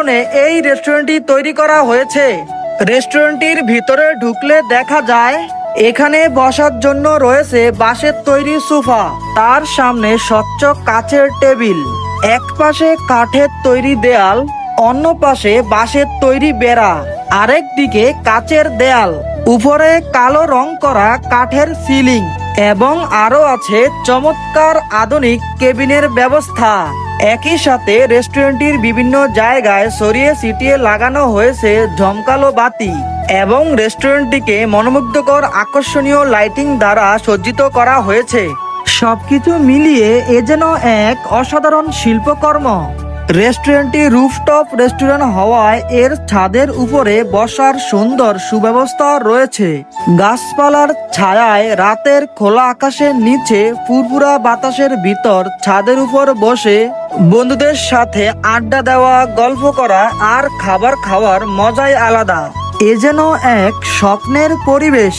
কারণে এই রেস্টুরেন্টটি তৈরি করা হয়েছে। রেস্টুরেন্টটির ভিতরে ঢুকলে দেখা যায়, এখানে বসার জন্য রয়েছে বাঁশের তৈরি সোফা, তার সামনে স্বচ্ছ কাচের টেবিল, এক পাশে কাঠের তৈরি দেয়াল, অন্য পাশে বাঁশের তৈরি বেড়া, আরেক দিকে কাচের দেয়াল, উপরে কালো রং করা কাঠের সিলিং, এবং আরও আছে চমৎকার আধুনিক কেবিনের ব্যবস্থা। একই সাথে রেস্টুরেন্টটির বিভিন্ন জায়গায় সরিয়ে সিটিয়ে লাগানো হয়েছে ঝমকালো বাতি এবং রেস্টুরেন্টটিকে মনোমুগ্ধকর আকর্ষণীয় লাইটিং দ্বারা সজ্জিত করা হয়েছে। সবকিছু মিলিয়ে এ যেন এক অসাধারণ শিল্পকর্ম। রেস্টুরেন্টটি রুফটপ রেস্টুরেন্ট হওয়ায় এর ছাদের উপরে বসার সুন্দর সুব্যবস্থা রয়েছে। গাছপালার ছায়ায় রাতের খোলা আকাশের নিচে ফুরফুরা বাতাসের ভিতর ছাদের উপর বসে বন্ধুদের সাথে আড্ডা দেওয়া, গল্প করা আর খাবার খাওয়ার মজাই আলাদা। এ যেন এক স্বপ্নের পরিবেশ।